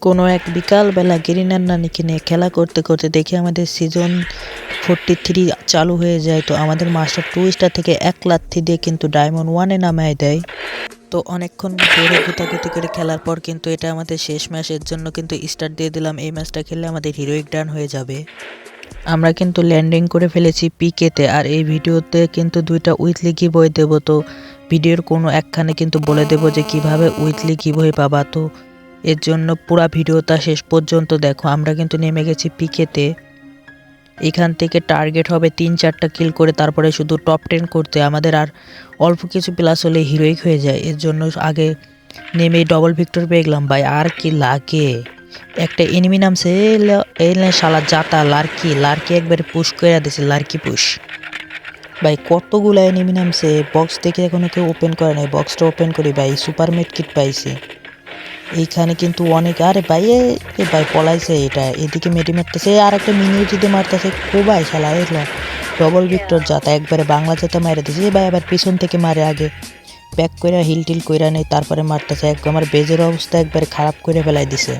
কোনো এক বিকালবেলা গেরিনার নানিকে নিয়ে খেলা করতে করতে দেখি আমাদের সিজন ফোরটি থ্রি চালু হয়ে যায়। তো আমাদের মাস্টার টু স্টার থেকে এক লাথি দিয়ে কিন্তু ডায়মন্ড ওয়ানে নামায় দেয়। তো অনেকক্ষণ ধরে গুতাগুতি করে খেলার পর কিন্তু এটা আমাদের শেষ ম্যাচের জন্য কিন্তু স্টার্ট দিয়ে দিলাম। এই ম্যাচটা খেললে আমাদের হিরোইক ডান হয়ে যাবে। আমরা কিন্তু ল্যান্ডিং করে ফেলেছি পিকেতে আর এই ভিডিওতে কিন্তু দুইটা উইথলি বই দেবো। তো ভিডিওর কোনো একখানে কিন্তু বলে দেবো যে কীভাবে উইথলি বই পাবা। তো এর জন্য পুরা ভিডিওটা শেষ পর্যন্ত দেখো। আমরা কিন্তু নেমে গেছি পিকেতে এখান থেকে টার্গেট হবে তিন চারটা কিল করে, তারপরে শুধু টপ টেন করতে। আমাদের আর অল্প কিছু প্লাস হলে হিরোইক হয়ে যায়। এর জন্য আগে নেমে ডবল ভিক্টর পেয়ে গেলাম। ভাই, আর কি লাগে? একটা এনিমি নামছে এই শালা জাতা, লার্কি লার্কি একবারে পুশ করে দিছে, লার্কি পুশ ভাই, কতগুলো এনিমি নামছে বক্স থেকে এখনও কেউ ওপেন করে নাই বক্সটা ওপেন করি, ভাই সুপার মেড কিট পাইছি। এইখানে কিন্তু অনেক, আরে ভাই, এ ভাই, পলাইছে এটা, এদিকে মেডি মারতেছে আর একটা মিনিও যদি মারতেছে, কোবাই শালা এগুলো ডবল ভিক্টর জাতা, একবারে বাংলা জাতা মারে দিছে ভাই আবার পিছন থেকে মারে আগে। ব্যাক কইরা হিল টিল কইরা নেই, তারপরে মারতেছে এক আমার বেজের অবস্থা একবারে খারাপ করে ফেলাই দিছে।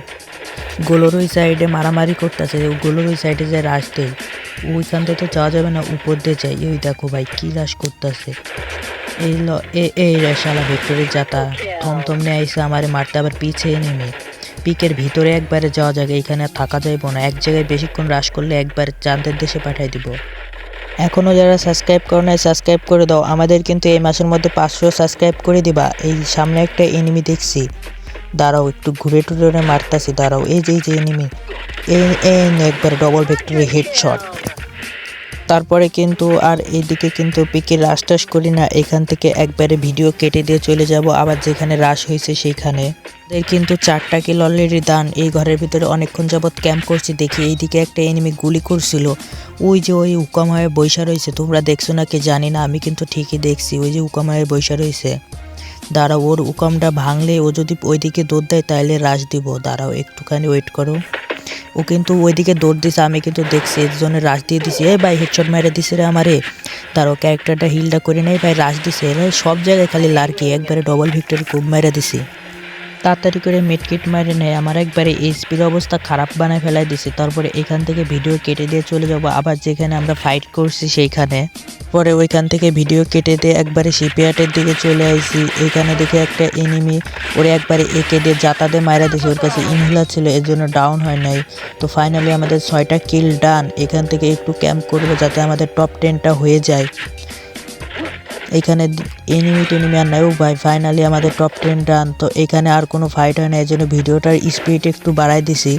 গোলোর ওই সাইডে মারামারি করতেছে গোলোর ওই সাইডে যে রাশ দেয়, ওইখান থেকে তো যাওয়া যাবে না, উপর দিয়ে যাই। ওই দেখো ভাই, কি রাশ করতেছে। এই ল এই শালা ভিক্টোরি যাতা, থমথম নিয়ে আইসে আমারে মারতে, আবার পিছিয়ে নেমে। পিকের ভিতরে একবারে যাওয়া যাবে আর থাকা যাইব না। এক জায়গায় বেশিক্ষণ রাশ করলে একবার চাঁদের দেশে পাঠাই দিব। এখনও যারা সাবস্ক্রাইব করো নাই, সাবস্ক্রাইব করে দাও। আমাদের কিন্তু এই মাসের মধ্যে পাঁচশো সাবস্ক্রাইব করে দিবা। এই সামনে একটা এনিমি দেখছি। দাঁড়াও, একটু ঘুরে টুরে মারতাছি, দাঁড়াও। এই যে এই যে এনিমি এই এই একবার ডবল ভেক্টরি হেডশট তারপরে কিন্তু, আর এইদিকে কিন্তু পিকে রাশ টাশ করি না, এখান থেকে একবারে ভিডিও কেটে দিয়ে চলে যাব, আবার যেখানে রাশ হয়েছে সেইখানে। এদের কিন্তু চারটা কিল অলরেডি দান এই ঘরের ভিতরে অনেকক্ষণ যাবৎ ক্যাম্প করছি, দেখি এইদিকে একটা এনিমি গুলি করছিল। ওই যে, ওই উকাম হয়ে বৈশা রয়েছে, তোমরা দেখছ নাকি? জানি না, আমি কিন্তু ঠিকই দেখছি, ওই যে উকাম হয়ে বৈশা রয়েছে। দাঁড়াও, ওর উকামটা ভাঙলে ও যদি ওইদিকে দৌড় দেয় তাহলে রাশ দিব। দাঁড়াও, একটুখানি ওয়েট করো। ও কিন্তু ওইদিকে দৌড় দিছে, আমি কিন্তু দেখছি এর জন্য রাশ দিয়ে দিছি। এই ভাই হেডশট মেরে দিছে রে আমারে। তারও ক্যারেক্টারটা হিলটা করে নেই, ভাই, রাশ দিছে। সব জায়গায় খালি লার্কি, একবারে ডবল ভিক্টরি খুব মেরে দিছি। তাড়াতাড়ি করে মেডকিট মারে নেয়। আমার একবারে এইচপির অবস্থা খারাপ বানায় ফেলাই দিছে। তারপরে এখান থেকে ভিডিও কেটে দিয়ে চলে যাব। আবার যেখানে আমরা ফাইট করছি সেইখানে। পরে ওইখান থেকে ভিডিও কেটে দিয়ে একবারে শিপইয়ার্ডের দিকে চলে আইছি। এখানে দেখে একটা এনিমি ওরে একবারে একে দিয়ে জাতাতে মারা দিছে। ওর কাছে ইনহেলার ছিল, এর জন্য ডাউন হয় নাই। তো ফাইনালি আমাদের ছয়টা কিল ডান এখান থেকে একটু ক্যাম্প করব যাতে আমাদের টপ টেনটা হয়ে যায়। এখানে এনিমি টেনিমি আর নাই। ও ভাই ফাইনালি আমাদের টপ টেন রান তো এখানে আর কোনো ফাইট হয় না, এই জন্য ভিডিওটার স্পিড একটু বাড়াই দিছি।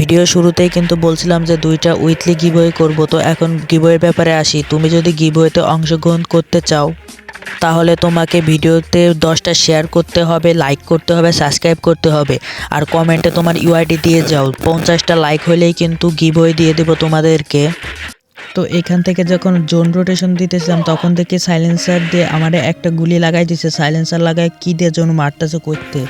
ভিডিও শুরুতেই কিন্তু বলছিলাম যে দুইটা উইথলি গিবয়ে করব, তো এখন গিবয়ের ব্যাপারে আসি। তুমি যদি গিবয়েতে অংশগ্রহণ করতে চাও তাহলে তোমাকে ভিডিওতে দশটা শেয়ার করতে হবে লাইক করতে হবে সাবস্ক্রাইব করতে হবে। আর কমেন্টে তোমার ইউআইডি দিয়ে যাও। পঞ্চাশটা লাইক হলেই কিন্তু গিবই দিয়ে দেবো তোমাদেরকে। তো এখান থেকে যখন জোন রোটেশন দিতেছিলাম, তখন থেকে সাইলেন্সার দিয়ে আমার একটা গুলি লাগাই দিছে। সাইলেন্সার লাগায় কি দিয়ে জোন মারতেছে করতে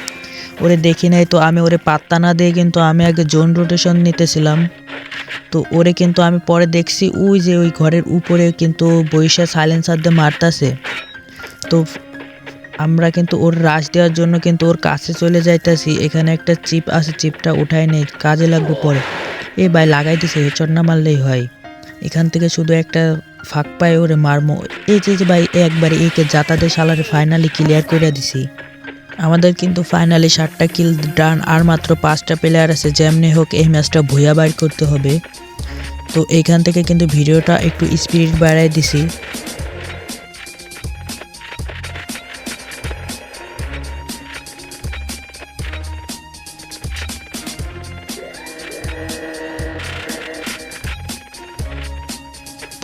ওরে দেখি নাই তো, আমি ওরে পাত্তা না দিয়ে কিন্তু আমি আগে জোন রোটেশন নিতেছিলাম। তো ওরে কিন্তু আমি পরে দেখছি, ওই যে ওই ঘরের উপরে কিন্তু বৈশা সাইলেন্সার দিয়ে মারতাছে। তো আমরা কিন্তু ওর রাশ দেওয়ার জন্য কিন্তু ওর কাছে চলে যাইতাছি। এখানে একটা চিপ আছে, চিপটা উঠাই নেই, কাজে লাগবে পরে। এ ভাই লাগাই দিছে হেচট না মারলেই হয়। এখান থেকে শুধু একটা ফাঁক পায় ওরে মারমো। এই যে ভাই একবারে একে যাতাতে সালারে ফাইনালি ক্লিয়ার করে দিছি। আমাদের কিন্তু ফাইনালি ষাটটা কিল ডান আর মাত্র পাঁচটা প্লেয়ার আছে, যেমনি হোক এই ম্যাচটা ভুয়া বাইর করতে হবে। তো এইখান থেকে কিন্তু ভিডিওটা একটু স্পিরিট বাড়াই দিছি।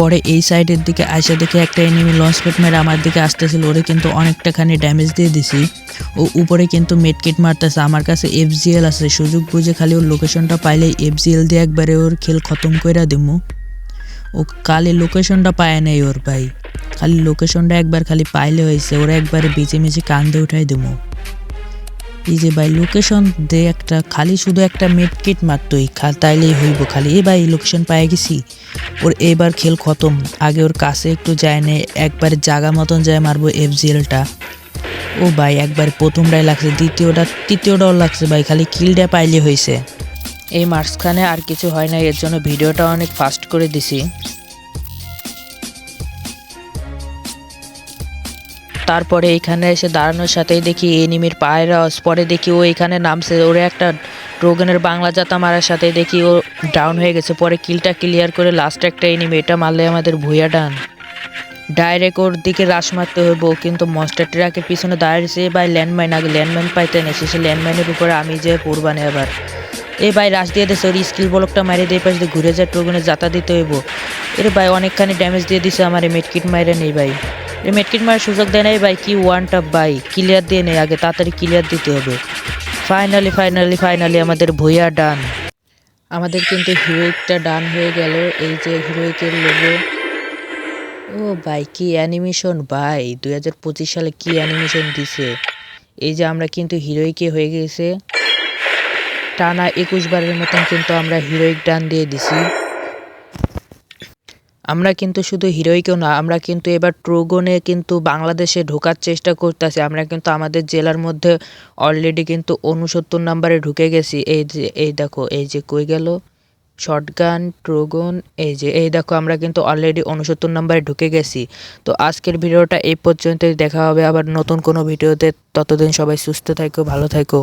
পরে এই সাইডের দিকে আইসা দেখে একটা এনিমি লঞ্চ প্যাড মেরে আমার দিকে আসতেছিল, ওরে কিন্তু অনেকটা খানি ড্যামেজ দিয়ে দিছি। ও উপরে কিন্তু মেডকিট মারতেছে, আমার কাছে এফ এফজিএল আছে সুযোগ বুঝে খালি ওর লোকেশনটা পাইলে এফ এফজিএল দিয়ে একবারে ওর খেল খতম কইরা দিমু। ও খালি লোকেশনটা পায় নাই ওর ভাই, খালি লোকেশনটা একবার খালি পাইলে হয়েছে, ওরা একবারে বেঁচে মেচে কান্দে উঠাই দেবো এই যে ভাই লোকেশন দে একটা, খালি শুধু একটা মেডকিট মারতই, খা তাইলেই হইব খালি। এ ভাই লোকেশন পাই গেছি। ওর এবার খেল খতম। আগে ওর কাছে একটু যায় নে, একবার জাগা মতন যায় মারবো এফ এফজিএলটা। ও ভাই, একবার প্রথমটাই লাগছে, দ্বিতীয়টা, তৃতীয়টাও লাগছে ভাই, খালি কিলটা পাইলে হয়েছে এই মাঝখানে আর কিছু হয় না, এর জন্য ভিডিওটা অনেক ফাস্ট করে দিছি। তারপরে এখানে এসে দাঁড়ানোর সাথেই দেখি এনিমির পায়ের আওয়াজ পরে দেখি ও এখানে নামছে। ওরে একটা ড্রোগনের বাংলা জাতা মারার সাথে দেখি ও ডাউন হয়ে গেছে। পরে কিলটা ক্লিয়ার করে লাস্ট একটা এনিমি এটা মারলে আমাদের ভুইয়া ডান। ডাইরেক্ট ওর দিকে রাশ মারতে হইব কিন্তু মস্টার ট্রাকের পিছনে দাঁড়িয়েছে। ভাই ল্যান্ডমাইন আগে ল্যান্ডমাইন পাইতে না শেষে ল্যান্ডমাইনের উপরে আমি যে পড়বানে আবার এ ভাই রাশ দিয়ে দিছে, ওর স্কিল ব্লকটা মারি দিয়ে পাশে ঘুরে যায় ট্রোগনে যাতা দিতে হইব। এর ভাই অনেকখানি ড্যামেজ দিয়ে দিছে আমার এই মেডকিট মাইরে নেই ভাই। এই মেডকিট মারার সুযোগ দেয় নাই ভাই, কি ওয়ানটা ভাই ক্লিয়ার দিয়ে নেই, আগে তাড়াতাড়ি ক্লিয়ার দিতে হবে। ফাইনালি ফাইনালি ফাইনালি আমাদের ভুইয়া ডান আমাদের কিন্তু হিরোইকটা ডান হয়ে গেল, এই যে হিরোইকের লোগো ও ভাই, কি অ্যানিমেশন ভাই, দুই হাজার পঁচিশ সালে কি অ্যানিমেশন দিছে। এই যে আমরা কিন্তু হিরোইকে হয়ে গেছে। টানা একুশ বারের মতন কিন্তু আমরা হিরোইক ডান দিয়ে দিছি। আমরা কিন্তু শুধু হিরোইকেও না, আমরা কিন্তু এবার ট্রোগনে কিন্তু বাংলাদেশে ঢোকার চেষ্টা করতেছি। আমরা কিন্তু আমাদের জেলার মধ্যে অলরেডি কিন্তু উনসত্তর নাম্বারে ঢুকে গেছি। এই যে, এই দেখো, এই যে কই গেল? শটগান ট্রোগন এই যে, এই দেখো, আমরা কিন্তু অলরেডি উনসত্তর নাম্বারে ঢুকে গেছি। তো আজকের ভিডিওটা এই পর্যন্তই, দেখা হবে আবার নতুন কোনো ভিডিওতে। ততদিন সবাই সুস্থ থাকো, ভালো থাকো।